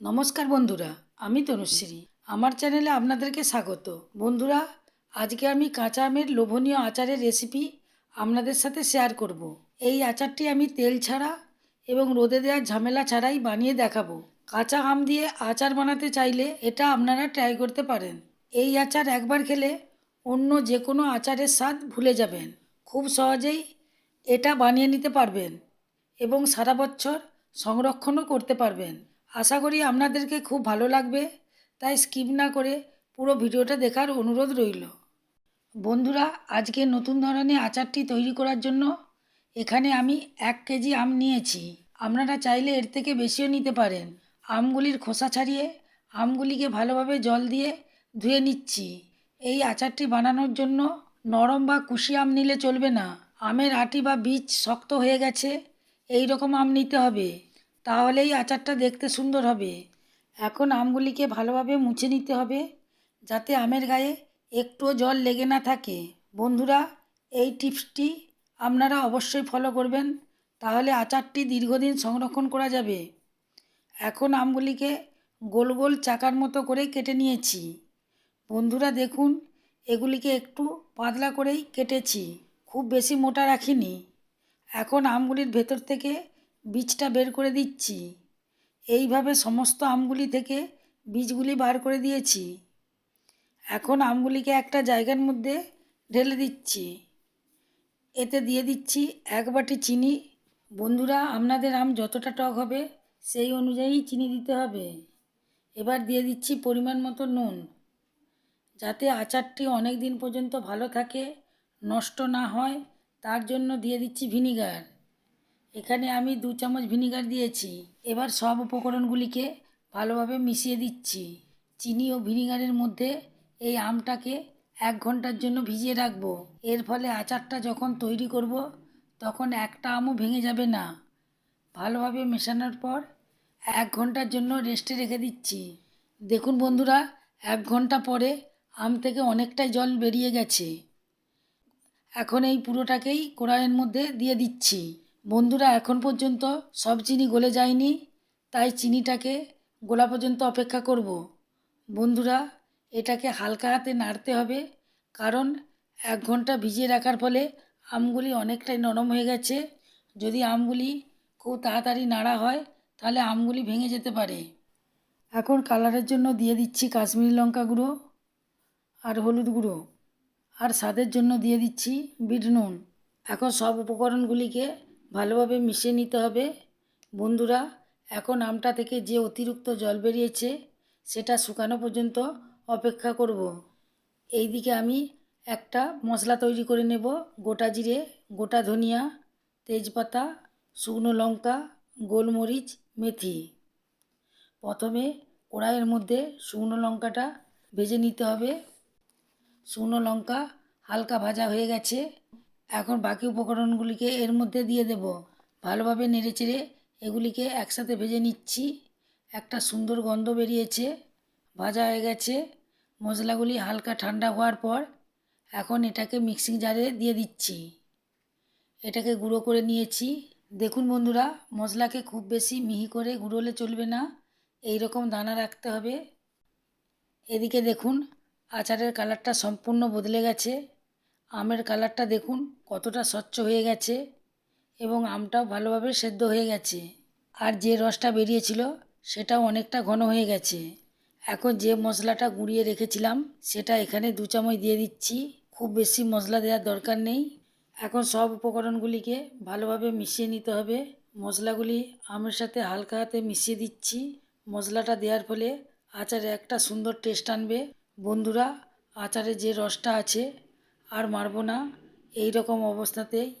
নমস্কার বন্ধুরা, আমি তনুশ্রী। আমার চ্যানেলে আপনাদেরকে স্বাগত। বন্ধুরা, আজকে আমি কাঁচা আমের লোভনীয় আচারের রেসিপি আপনাদের সাথে শেয়ার করব। এই আচারটি আমি তেল ছাড়া এবং রোদে দেওয়ার ঝামেলা ছাড়াই বানিয়ে দেখাবো। কাঁচা আম দিয়ে আচার বানাতে চাইলে এটা আপনারা ট্রাই করতে পারেন। এই আচার একবার খেলে অন্য যে কোনো আচারের স্বাদ ভুলে যাবেন। খুব সহজেই এটা বানিয়ে নিতে পারবেন এবং সারা বছর সংরক্ষণও করতে পারবেন। আশা করি আপনাদেরকে খুব ভালো লাগবে। তাই স্কিপ না করে পুরো ভিডিওটা দেখার অনুরোধ রইল। বন্ধুরা, আজকে নতুন ধরনের আচারটি তৈরি করার জন্য এখানে আমি এক কেজি আম নিয়েছি। আপনারা চাইলে এর থেকে বেশিও নিতে পারেন। আমগুলির খোসা ছাড়িয়ে আমগুলিকে ভালোভাবে জল দিয়ে ধুয়ে নিচ্ছি। এই আচারটি বানানোর জন্য নরম বা কুশি আম নিলে চলবে না। আমের আটি বা বীজ শক্ত হয়ে গেছে এই রকম আম নিতে হবে। তাহলেই আচারটা দেখতে সুন্দর হবে। এখন আমগুলিকে ভালোভাবে মুছে নিতে হবে, যাতে আমের গায়ে একটুও জল লেগে না থাকে। বন্ধুরা, এই টিপসটি আপনারা অবশ্যই ফলো করবেন, তাহলে আচারটি দীর্ঘদিন সংরক্ষণ করা যাবে। এখন আমগুলিকে গোল গোল চাকার মতো করে কেটে নিয়েছি। বন্ধুরা, দেখুন, এগুলিকে একটু পাতলা করেই কেটেছি, খুব বেশি মোটা রাখিনি। এখন আমগুলির ভেতর থেকে বীজটা বের করে দিচ্ছি। এইভাবে সমস্ত আমগুলি থেকে বীজগুলি বার করে দিয়েছি। এখন আমগুলিকে একটা জায়গার মধ্যে ঢেলে দিচ্ছি। এতে দিয়ে দিচ্ছি এক বাটি চিনি। বন্ধুরা, আপনাদের আম যতটা টক হবে সেই অনুযায়ী চিনি দিতে হবে। এবার দিয়ে দিচ্ছি পরিমাণ মতো নুন। যাতে আচারটি অনেক দিন পর্যন্ত ভালো থাকে, নষ্ট না হয়, তার জন্য দিয়ে দিচ্ছি ভিনিগার। এখানে আমি দু চামচ ভিনিগার দিয়েছি। এবার সব উপকরণগুলিকে ভালোভাবে মিশিয়ে দিচ্ছি। চিনি ও ভিনিগারের মধ্যে এই আমটাকে এক ঘণ্টার জন্য ভিজিয়ে রাখব। এর ফলে আচারটা যখন তৈরি করব, তখন একটা আমও ভেঙে যাবে না। ভালোভাবে মেশানোর পর এক ঘণ্টার জন্য রেস্টে রেখে দিচ্ছি। দেখুন বন্ধুরা, এক ঘণ্টা পরে আম থেকে অনেকটাই জল বেরিয়ে গেছে। এখন এই পুরোটাকেই কড়াইয়ের মধ্যে দিয়ে দিচ্ছি। বন্ধুরা, এখন পর্যন্ত সব চিনি গলে যায়নি, তাই চিনিটাকে গোলা পর্যন্ত অপেক্ষা করব। বন্ধুরা, এটাকে হালকা হাতে নাড়তে হবে, কারণ এক ঘণ্টা ভিজিয়ে রাখার ফলে আমগুলি অনেকটাই নরম হয়ে গেছে। যদি আমগুলি খুব তাড়াতাড়ি নাড়া হয়, তাহলে আমগুলি ভেঙে যেতে পারে। এখন কালারের জন্য দিয়ে দিচ্ছি কাশ্মীরি লঙ্কা গুঁড়ো আর হলুদ গুঁড়ো, আর স্বাদের জন্য দিয়ে দিচ্ছি বিট নুন। এখন সব উপকরণগুলিকে ভালোভাবে মিশিয়ে নিতে হবে। বন্ধুরা, এখন আমটা থেকে যে অতিরিক্ত জল বেরিয়েছে, সেটা শুকানো পর্যন্ত অপেক্ষা করব। এই দিকে আমি একটা মশলা তৈরি করে নেব। গোটা জিরে, গোটা ধনিয়া, তেজপাতা, শুকনো লঙ্কা, গোলমরিচ, মেথি। প্রথমে কড়াইয়ের মধ্যে শুকনো লঙ্কাটা ভেজে নিতে হবে। শুকনো লঙ্কা হালকা ভাজা হয়ে গেছে। এখন বাকি উপকরণগুলিকে এর মধ্যে দিয়ে দেব। ভালোভাবে নেড়েচেড়ে এগুলিকে একসাথে ভেজে নিচ্ছি। একটা সুন্দর গন্ধ বেরিয়েছে, ভাজা হয়ে গেছে। মশলাগুলি হালকা ঠান্ডা হওয়ার পর এখন এটাকে মিক্সিং জারে দিয়ে দিচ্ছি। এটাকে গুঁড়ো করে নিয়েছি। দেখুন বন্ধুরা, মশলাকে খুব বেশি মিহি করে গুঁড়োলে চলবে না এই রকম দানা রাখতে হবে। এদিকে দেখুন, আচারের কালারটা সম্পূর্ণ বদলে গেছে। আমের কালারটা দেখুন, কতটা স্বচ্ছ হয়ে গেছে এবং আমটাও ভালোভাবে সেদ্ধ হয়ে গেছে। আর যে রসটা বেরিয়েছিল, সেটাও অনেকটা ঘন হয়ে গেছে। এখন যে মশলাটা গুঁড়িয়ে রেখেছিলাম, সেটা এখানে দু চামচ দিয়ে দিচ্ছি। খুব বেশি মশলা দেওয়ার দরকার নেই। এখন সব উপকরণগুলিকে ভালোভাবে মিশিয়ে নিতে হবে। মশলাগুলি আমের সাথে হালকা হাতে মিশিয়ে দিচ্ছি। মশলাটা দেওয়ার ফলে আচারে একটা সুন্দর টেস্ট আনবে। বন্ধুরা, আচারে যে রসটা আছে আর মারবো না। এই রকম অবস্থাতেই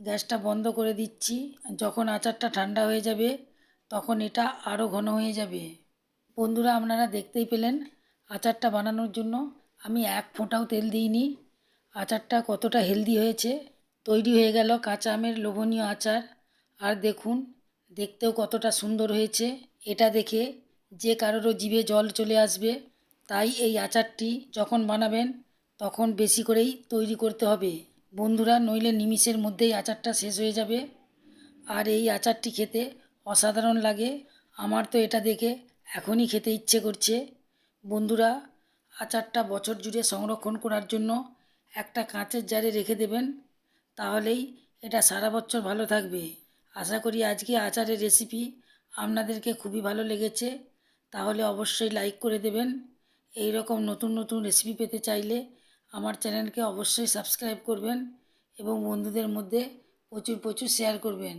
গ্যাসটা বন্ধ করে দিচ্ছি। যখন আচারটা ঠান্ডা হয়ে যাবে, তখন এটা আরও ঘন হয়ে যাবে। বন্ধুরা, আপনারা দেখতেই পেলেন আচারটা বানানোর জন্য আমি এক ফোঁটাও তেল দিইনি। আচারটা কতটা হেলদি হয়েছে, তৈরি হয়ে গেল কাঁচা আমের লোভনীয় আচার। আর দেখুন, দেখতেও কতটা সুন্দর হয়েছে। এটা দেখে যে কারোরও জিভে জল চলে আসবে, তাই এই আচারটি যখন বানাবেন তখন বেশি করেই তৈরি করতে হবে। বন্ধুরা, নইলে নিমিষের মধ্যেই আচারটা শেষ হয়ে যাবে। আর এই আচারটি খেতে অসাধারণ লাগে। আমার তো এটা দেখে এখনই খেতে ইচ্ছে করছে। বন্ধুরা, আচারটা বছর জুড়ে সংরক্ষণ করার জন্য একটা কাঁচের জারে রেখে দেবেন। তাহলেই এটা সারা বছর ভালো থাকবে। আশা করি আজকে আচারের রেসিপি আপনাদেরকে খুবই ভালো লেগেছে। তাহলে অবশ্যই লাইক করে দেবেন। এই রকম নতুন নতুন রেসিপি পেতে চাইলে আমার চ্যানেলকে অবশ্যই সাবস্ক্রাইব করবেন এবং বন্ধুদের মধ্যে প্রচুর প্রচুর শেয়ার করবেন।